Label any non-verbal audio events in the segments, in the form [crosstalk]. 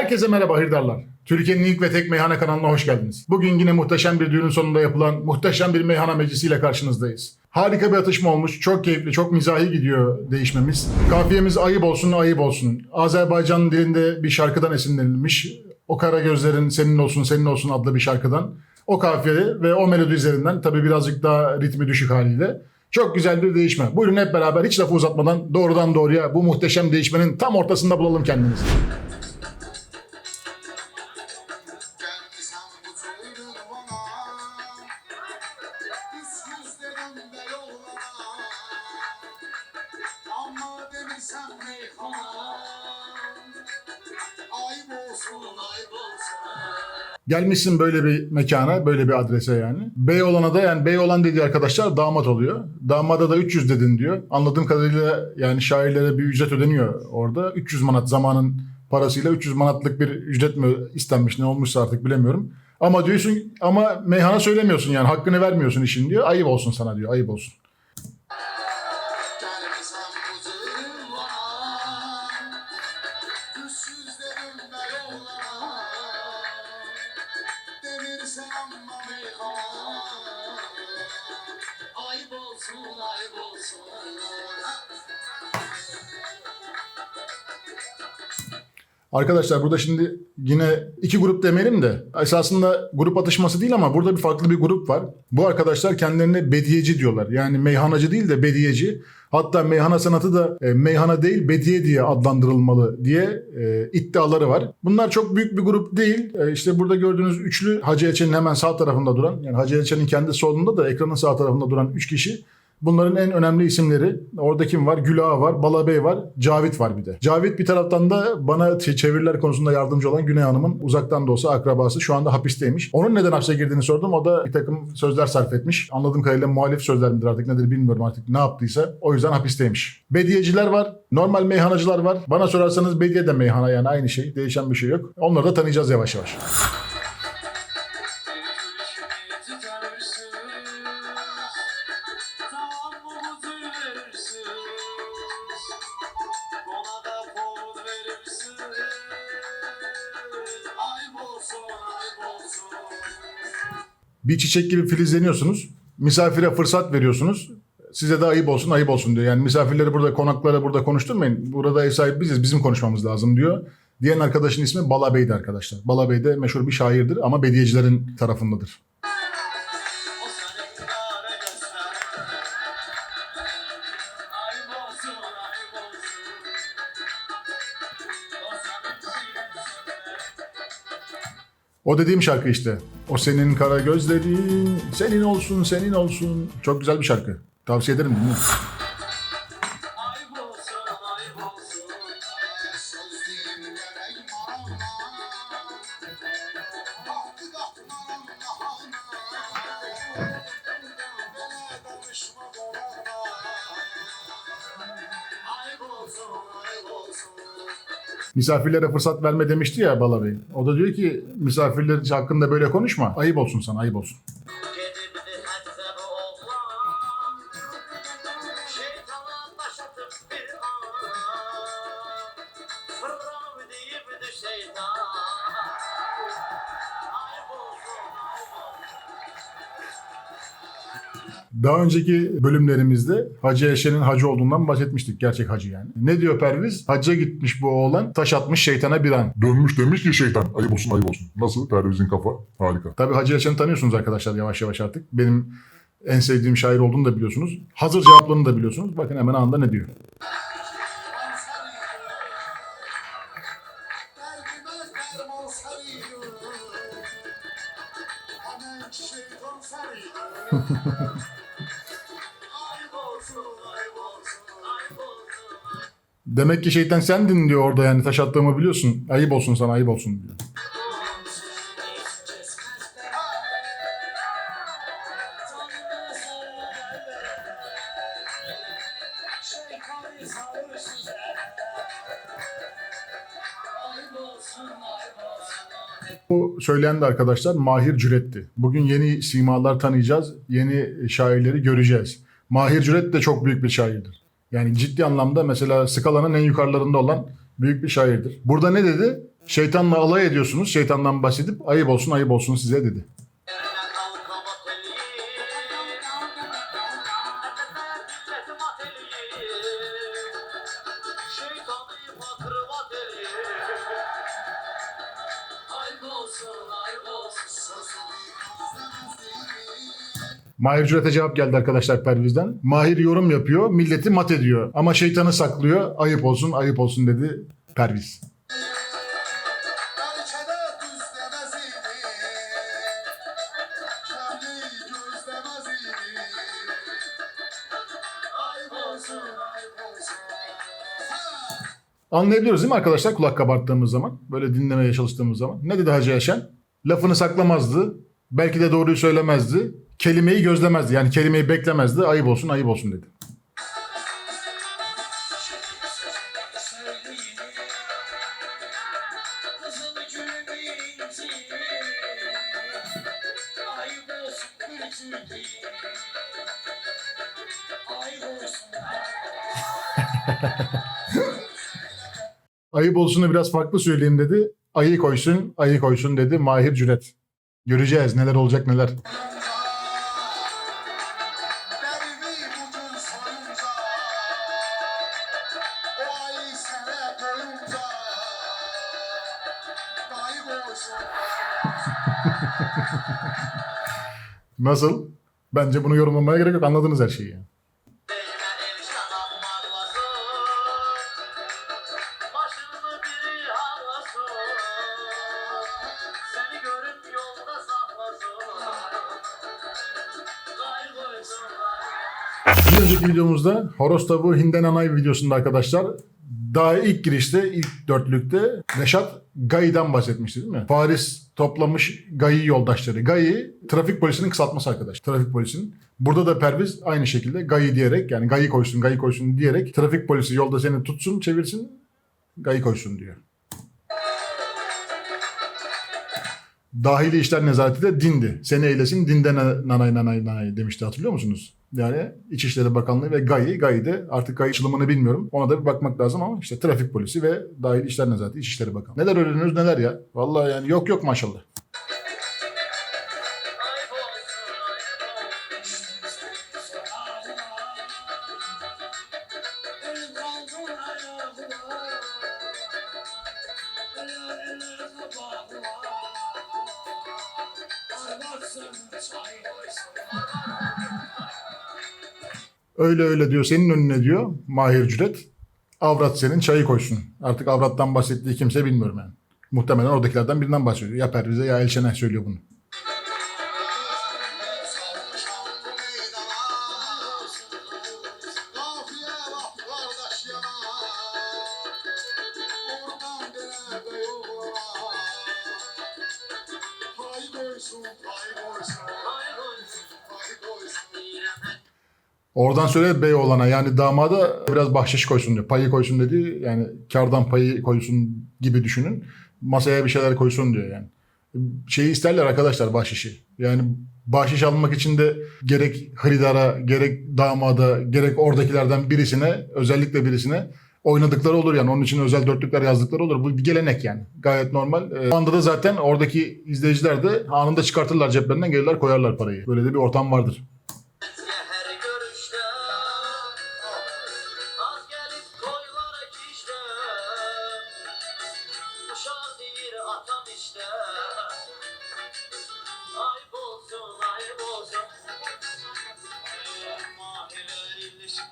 Herkese merhaba hırdarlar. Türkiye'nin ilk ve tek meyhane kanalına hoş geldiniz. Bugün yine muhteşem bir düğünün sonunda yapılan muhteşem bir meyhane meclisiyle karşınızdayız. Harika bir atışma olmuş, çok keyifli, çok mizahi gidiyor değişmemiz. Kafiyemiz ayıp olsun, ayıp olsun. Azerbaycan dilinde bir şarkıdan esinlenilmiş. O kara gözlerin senin olsun, senin olsun adlı bir şarkıdan. O kafiye ve o melodi üzerinden tabii birazcık daha ritmi düşük haliyle. Çok güzel bir değişme. Buyurun hep beraber hiç lafı uzatmadan doğrudan doğruya bu muhteşem değişmenin tam ortasında bulalım kendimizi. Gelmişsin böyle bir mekana, böyle bir adrese yani. Bey olana da yani bey olan dediği arkadaşlar damat oluyor. Damada da 300 dedin diyor. Anladığım kadarıyla yani şairlere bir ücret ödeniyor orada. 300 manat zamanın parasıyla 300 manatlık bir ücret mi istenmiş ne olmuşsa artık bilemiyorum. Ama diyorsun ama meyhana söylemiyorsun yani hakkını vermiyorsun işin diyor. Ayıp olsun sana diyor ayıp olsun. Arkadaşlar burada şimdi yine iki grup demeyelim de esasında grup atışması değil ama burada bir farklı bir grup var. Bu arkadaşlar kendilerine bediyeci diyorlar. Yani meyhanacı değil de bediyeci. Hatta meyhana sanatı da e, meyhana değil bediye diye adlandırılmalı diye e, iddiaları var. Bunlar çok büyük bir grup değil. E, işte burada gördüğünüz üçlü Hacı Elçen'in hemen sağ tarafında duran yani Hacı Elçen'in kendi solunda da ekranın sağ tarafında duran üç kişi Bunların en önemli isimleri orada kim var? Gülağa var, Balabey var, Cavit var bir de. Cavit bir taraftan da bana çeviriler konusunda yardımcı olan Güney Hanım'ın uzaktan da olsa akrabası şu anda hapisteymiş. Onun neden hapse girdiğini sordum. O da bir takım sözler sarf etmiş. Anladığım kadarıyla muhalif sözler midir artık nedir bilmiyorum artık ne yaptıysa. O yüzden hapisteymiş. Bediyeciler var, normal meyhanacılar var. Bana sorarsanız bediye de meyhana yani aynı şey. Değişen bir şey yok. Onları da tanıyacağız yavaş yavaş. Bir çiçek gibi filizleniyorsunuz. Misafire fırsat veriyorsunuz. Size de ayıp olsun ayıp olsun diyor. Yani misafirleri burada konaklara burada konuşturmayın. Burada ev sahibi biziz bizim konuşmamız lazım diyor. Diyen arkadaşın ismi Bala Bey'di arkadaşlar. Bala Bey de meşhur bir şairdir ama bediyecilerin tarafındadır. O dediğim şarkı işte. O senin kara gözlerin, senin olsun, senin olsun. Çok güzel bir şarkı. Tavsiye ederim dinleyin. Misafirlere fırsat verme demişti ya Bala Bey. O da diyor ki misafirler hakkında böyle konuşma. Ayıp olsun sana, ayıp olsun. Daha önceki bölümlerimizde Hacı Eşe'nin hacı olduğundan bahsetmiştik. Gerçek hacı yani. Ne diyor Perviz? Hacca gitmiş bu oğlan, taş atmış şeytana bir an. Dönmüş demiş ki şeytan ayıp olsun ayıp olsun. Nasıl? Perviz'in kafa harika. Tabii Hacı Eşe'ni tanıyorsunuz arkadaşlar yavaş yavaş artık. Benim en sevdiğim şair olduğunu da biliyorsunuz. Hazır cevaplarını da biliyorsunuz. Bakın hemen anında ne diyor. [laughs] [laughs] Demek ki şeytan sendin diyor orada yani taş attığımı biliyorsun. Ayıp olsun sana ayıp olsun diyor. Bu söyleyen de arkadaşlar Mahir Cüret'ti. Bugün yeni simalar tanıyacağız. Yeni şairleri göreceğiz. Mahir Cüret de çok büyük bir şairdir. Yani ciddi anlamda mesela skalanın en yukarılarında olan büyük bir şairdir. Burada ne dedi? Şeytanla alay ediyorsunuz. Şeytandan bahsedip ayıp olsun ayıp olsun size dedi. Mahir Cüret'e cevap geldi arkadaşlar Perviz'den. Mahir yorum yapıyor, milleti mat ediyor. Ama şeytanı saklıyor. Ayıp olsun, ayıp olsun dedi Perviz. Anlayabiliyoruz değil mi arkadaşlar kulak kabarttığımız zaman? Böyle dinlemeye çalıştığımız zaman. Ne dedi Hacı Yaşen? Lafını saklamazdı. Belki de doğruyu söylemezdi. Kelimeyi gözlemezdi. Yani kelimeyi beklemezdi. Ayıp olsun, ayıp olsun dedi. [laughs] Ayıp olsunu biraz farklı söyleyeyim dedi. Ayı koysun, ayı koysun dedi Mahir Cüret. Göreceğiz neler olacak neler. Nasıl? Bence bunu yorumlamaya gerek yok. Anladınız her şeyi. yani. Bir önceki videomuzda horoz tavuğu hinden anay videosunda arkadaşlar daha ilk girişte ilk dörtlükte Reşat Gayi'den bahsetmişti değil mi? Paris toplamış Gayi yoldaşları. Gayi trafik polisinin kısaltması arkadaş. Trafik polisinin. Burada da Perviz aynı şekilde Gayi diyerek yani Gayi koysun Gayi koysun diyerek trafik polisi yolda seni tutsun çevirsin Gayi koysun diyor. Dahili İşler Nezareti de dindi. Seni eylesin dinde na- nanay nanay nanay demişti hatırlıyor musunuz? Yani İçişleri Bakanlığı ve GAYİ, GAYİ de artık GAYİ açılımını bilmiyorum. Ona da bir bakmak lazım ama işte trafik polisi ve Dahili İşler Nezareti, İçişleri Bakanlığı. Neler öğreniyoruz neler ya. Vallahi yani yok yok maşallah. Öyle öyle diyor senin önüne diyor Mahir Cüret. Avrat senin çayı koysun. Artık avrattan bahsettiği kimse bilmiyorum yani. Muhtemelen oradakilerden birinden bahsediyor. Ya Perviz'e ya Elşen'e söylüyor bunu. Oradan söyle Beyoğlan'a yani damada biraz bahşiş koysun diyor. Payı koysun dedi. Yani kardan payı koysun gibi düşünün. Masaya bir şeyler koysun diyor yani. Şeyi isterler arkadaşlar bahşişi. Yani bahşiş almak için de gerek Hridar'a, gerek damada, gerek oradakilerden birisine, özellikle birisine oynadıkları olur yani. Onun için özel dörtlükler yazdıkları olur. Bu bir gelenek yani. Gayet normal. Ee, anda da zaten oradaki izleyiciler de anında çıkartırlar ceplerinden gelirler koyarlar parayı. Böyle de bir ortam vardır.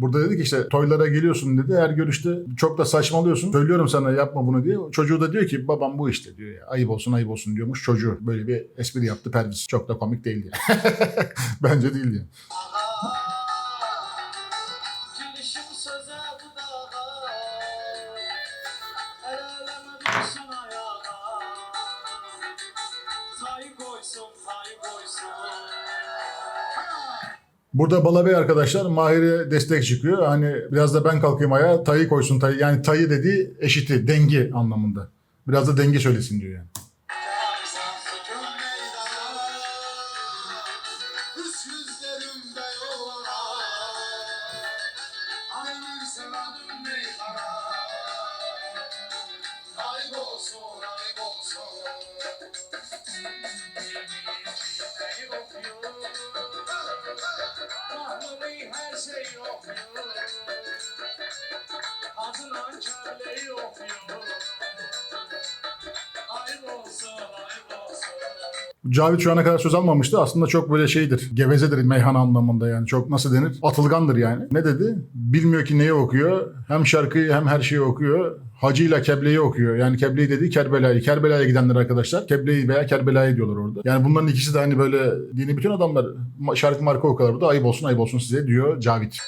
Burada dedi ki işte toylara geliyorsun dedi. Her görüşte çok da saçmalıyorsun. Söylüyorum sana yapma bunu diye. Çocuğu da diyor ki babam bu işte diyor. Ya. Ayıp olsun ayıp olsun diyormuş çocuğu. Böyle bir espri yaptı Perviz. Çok da komik değildi. [laughs] Bence değil yani. Burada Balabey arkadaşlar Mahir'e destek çıkıyor. Hani biraz da ben kalkayım ayağa tayı koysun tayı. Yani tayı dediği eşiti, dengi anlamında. Biraz da denge söylesin diyor yani. Cavit şu ana kadar söz almamıştı. Aslında çok böyle şeydir. Gevezedir meyhane anlamında yani. Çok nasıl denir? Atılgandır yani. Ne dedi? Bilmiyor ki neyi okuyor. Hem şarkıyı hem her şeyi okuyor. Hacıyla Keble'yi okuyor. Yani Keble'yi dediği Kerbela'yı. Kerbela'ya gidenler arkadaşlar. Keble'yi veya Kerbela'yı diyorlar orada. Yani bunların ikisi de hani böyle dini bütün adamlar şarkı marka okuyorlar burada. Ayıp olsun ayıp olsun size diyor Cavit.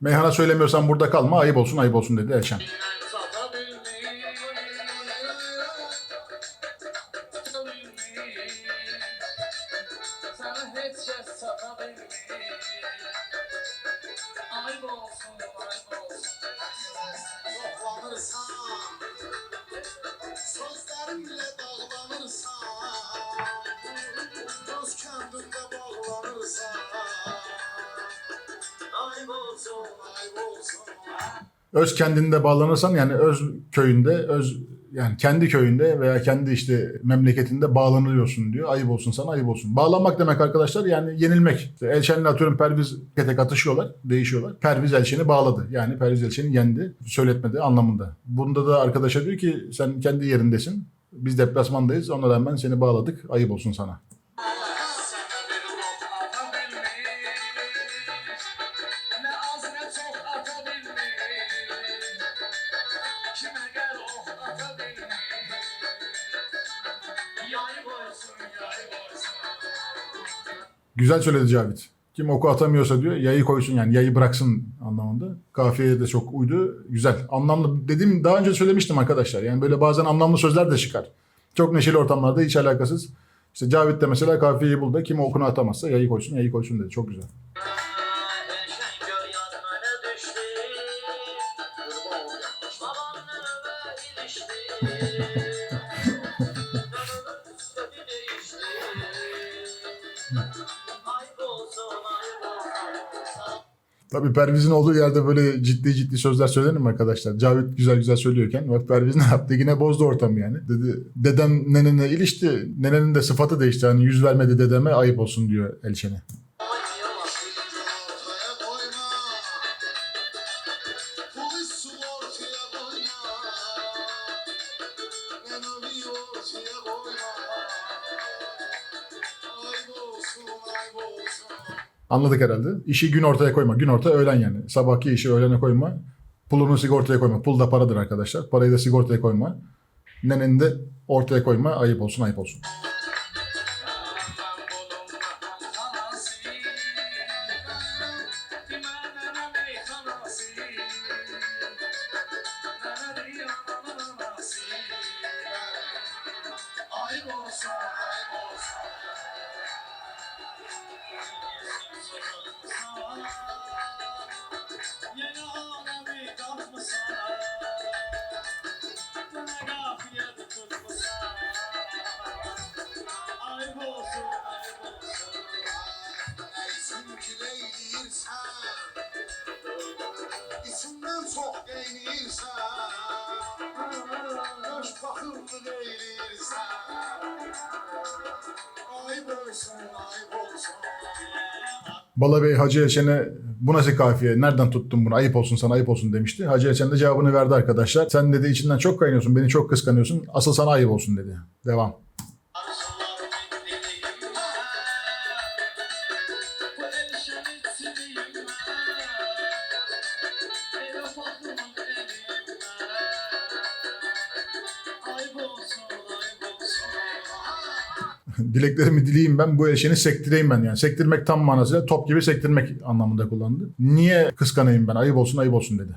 Meyhana söylemiyorsan burada kalma. Ayıp olsun ayıp olsun dedi Elşen. Kendinde bağlanırsan yani öz köyünde, öz yani kendi köyünde veya kendi işte memleketinde bağlanıyorsun diyor. Ayıp olsun sana ayıp olsun. Bağlanmak demek arkadaşlar yani yenilmek. İşte Elşen'le atıyorum Perviz tek tek atışıyorlar, değişiyorlar. Perviz Elşen'i bağladı. Yani Perviz Elşen'i yendi, söyletmedi anlamında. Bunda da arkadaşa diyor ki sen kendi yerindesin. Biz deplasmandayız. Ona rağmen seni bağladık. Ayıp olsun. Sana Güzel söyledi Cavit. Kim oku atamıyorsa diyor yayı koysun yani yayı bıraksın anlamında. Kafiyeye de çok uydu. Güzel. Anlamlı. Dediğim daha önce söylemiştim arkadaşlar. Yani böyle bazen anlamlı sözler de çıkar. Çok neşeli ortamlarda hiç alakasız. İşte Cavit de mesela kafiyeyi buldu. Kim okunu atamazsa yayı koysun yayı koysun dedi. Çok güzel. Tabii Perviz'in olduğu yerde böyle ciddi ciddi sözler söylenir mi arkadaşlar? Cavit güzel güzel söylüyorken bak Perviz ne yaptı? Yine bozdu ortamı yani. Dedi dedem nenene ilişti. Nenenin de sıfatı değişti. Hani yüz vermedi dedeme ayıp olsun diyor Elçen'e. Anladık herhalde. İşi gün ortaya koyma. Gün orta öğlen yani. Sabahki işi öğlene koyma. Pulunu sigortaya koyma. Pul da paradır arkadaşlar. Parayı da sigortaya koyma. Neneni de ortaya koyma. Ayıp olsun ayıp olsun. Bala Bey Hacı Elçen'e bu nasıl kafiye? Nereden tuttun bunu? Ayıp olsun sana ayıp olsun demişti. Hacı Elçen de cevabını verdi arkadaşlar. Sen dedi içinden çok kaynıyorsun. Beni çok kıskanıyorsun. Asıl sana ayıp olsun dedi. Devam. [laughs] Dileklerimi dileyeyim ben. Bu Elçen'i sektireyim ben yani. Sektirmek tam manasıyla top gibi sektirmek anlamında kullandı. Niye kıskanayım ben? Ayıp olsun ayıp olsun dedi.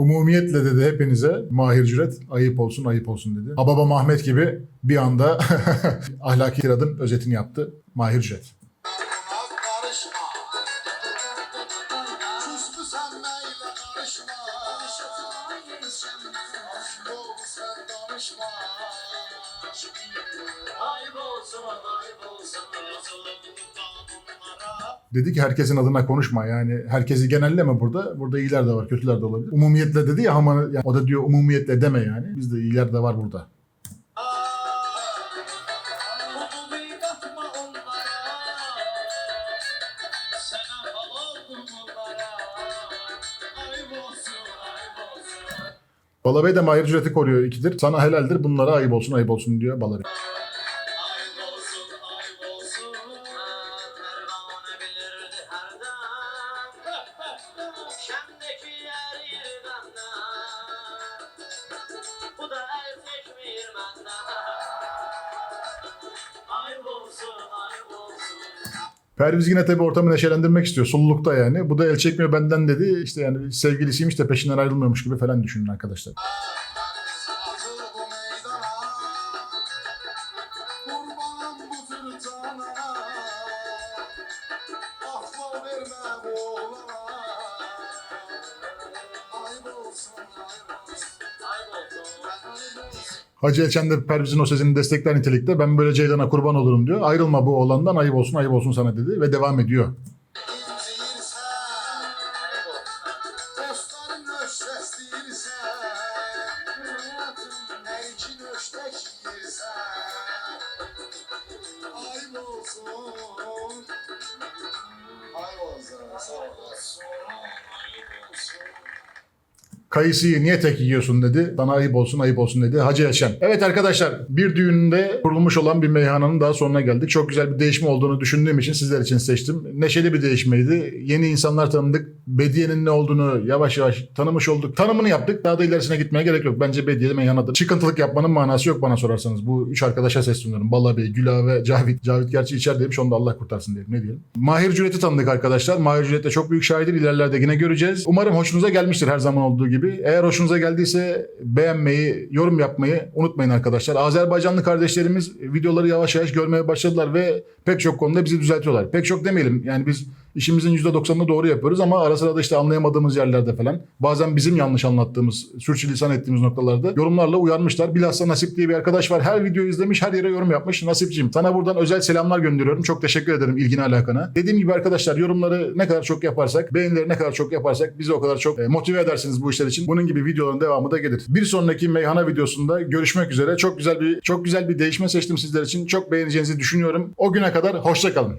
Umumiyetle dedi hepinize Mahir Cüret ayıp olsun ayıp olsun dedi. Hababa Mahmet gibi bir anda [laughs] ahlaki tiradın özetini yaptı Mahir Cüret. Dedi ki herkesin adına konuşma yani herkesi genelleme burada. Burada iyiler de var, kötüler de olabilir. Umumiyetle dedi ya ama yani o da diyor umumiyetle deme yani. Bizde iyiler de var burada. Balabey de mahir ücreti koruyor ikidir. Sana helaldir bunlara ayıp olsun ayıp olsun diyor Balabey. Perviz yine tabii ortamı neşelendirmek istiyor. Sululukta yani. Bu da el çekmiyor benden dedi. İşte yani sevgilisiymiş de peşinden ayrılmıyormuş gibi falan düşünün arkadaşlar. Hacı Elçen de Perviz'in o sesini destekler nitelikte. Ben böyle Ceylan'a kurban olurum diyor. Ayrılma bu oğlandan ayıp olsun ayıp olsun sana dedi ve devam ediyor. Kayısıyı niye tek yiyorsun dedi. Sana ayıp olsun ayıp olsun dedi. Hacı Yaşam. Evet arkadaşlar bir düğünde kurulmuş olan bir meyhanenin daha sonuna geldik. Çok güzel bir değişme olduğunu düşündüğüm için sizler için seçtim. Neşeli bir değişmeydi. Yeni insanlar tanıdık. Bediye'nin ne olduğunu yavaş yavaş tanımış olduk. Tanımını yaptık. Daha da ilerisine gitmeye gerek yok. Bence Bediye meyhanedir. Çıkıntılık yapmanın manası yok bana sorarsanız. Bu üç arkadaşa sesleniyorum. Balla Bey, Güla ve Cavit. Cavit gerçi içer demiş. Onu da Allah kurtarsın diyelim. Ne diyelim. Mahir Cüret'i tanıdık arkadaşlar. Mahir Cüret de çok büyük şairdir. İlerlerde yine göreceğiz. Umarım hoşunuza gelmiştir her zaman olduğu gibi. Eğer hoşunuza geldiyse beğenmeyi, yorum yapmayı unutmayın arkadaşlar. Azerbaycanlı kardeşlerimiz videoları yavaş yavaş görmeye başladılar ve pek çok konuda bizi düzeltiyorlar. Pek çok demeyelim. Yani biz işimizin %90'ını doğru yapıyoruz ama ara sıra da işte anlayamadığımız yerlerde falan bazen bizim yanlış anlattığımız, sürçülisan ettiğimiz noktalarda yorumlarla uyarmışlar. Bilhassa Nasip diye bir arkadaş var. Her videoyu izlemiş, her yere yorum yapmış. Nasipciğim sana buradan özel selamlar gönderiyorum. Çok teşekkür ederim ilgine alakana. Dediğim gibi arkadaşlar yorumları ne kadar çok yaparsak, beğenileri ne kadar çok yaparsak bizi o kadar çok e, motive edersiniz bu işler için. Bunun gibi videoların devamı da gelir. Bir sonraki meyhana videosunda görüşmek üzere. Çok güzel bir çok güzel bir değişme seçtim sizler için. Çok beğeneceğinizi düşünüyorum. O güne kadar hoşça kalın.